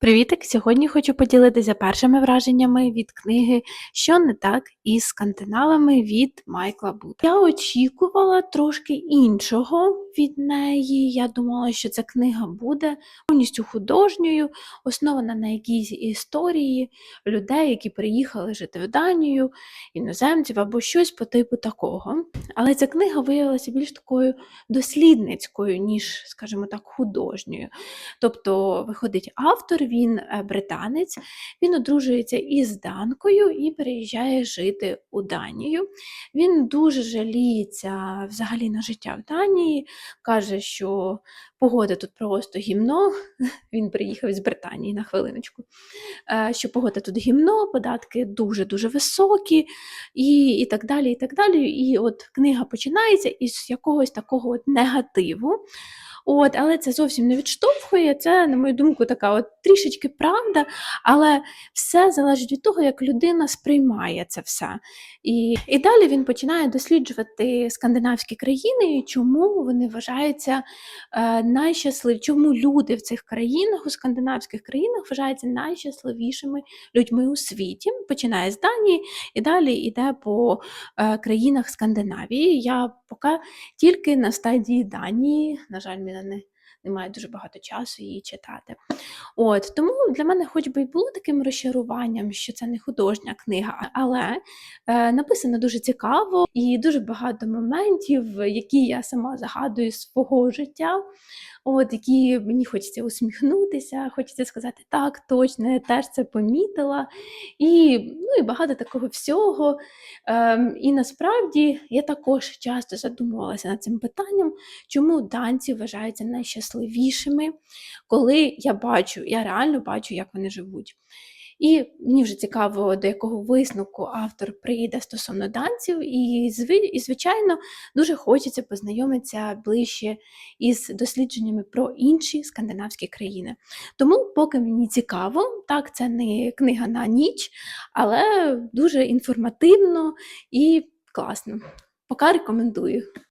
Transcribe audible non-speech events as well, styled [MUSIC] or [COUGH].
Привітик! Сьогодні хочу поділитися першими враженнями від книги Що не так із скандинавами від Майкла Бута. Я очікувала трошки іншого від неї. Я думала, що ця книга буде повністю художньою, основана на якійсь історії людей, які приїхали жити в Данію, іноземців або щось по типу такого. Але ця книга виявилася більш такою дослідницькою, ніж, скажімо так, художньою. Тобто, виходить автор, він е, британець, він одружується із данкою і переїжджає жити у Данію. Він дуже жаліється взагалі на життя в Данії, каже, що погода тут просто гімно. [LAUGHS] Він приїхав з Британії на хвилиночку. е, Що погода тут гімно, податки дуже-дуже високі, і, і так далі. І так далі. І от книга починається із якогось такого от негативу. От, але це зовсім не відштовхує. Це, на мою думку, така от трішечки правда, але все залежить від того, як людина сприймає це все. І, і далі він починає досліджувати скандинавські країни і чому вони вважаються е, найщасливі, чому люди в цих країнах, у скандинавських країнах, вважаються найщасливішими людьми у світі. Починає з Данії і далі йде по е, країнах Скандинавії. Я поки тільки на стадії Данії, на жаль, мене не, немає дуже багато часу її читати. От тому для мене, хоч би й було таким розчаруванням, що це не художня книга, але е, написано дуже цікаво і дуже багато моментів, які я сама загадую свого життя. От, які мені хочеться усміхнутися, хочеться сказати, так, точно, я теж це помітила. І, ну, і багато такого всього. Ем, і насправді я також часто задумувалася над цим питанням, чому данці вважаються найщасливішими, коли я бачу, я реально бачу, як вони живуть. І мені вже цікаво, до якого висновку автор прийде стосовно данців, і звичайно, дуже хочеться познайомитися ближче із дослідженнями про інші скандинавські країни. Тому, поки мені цікаво, так, це не книга на ніч, але дуже інформативно і класно. Поки рекомендую.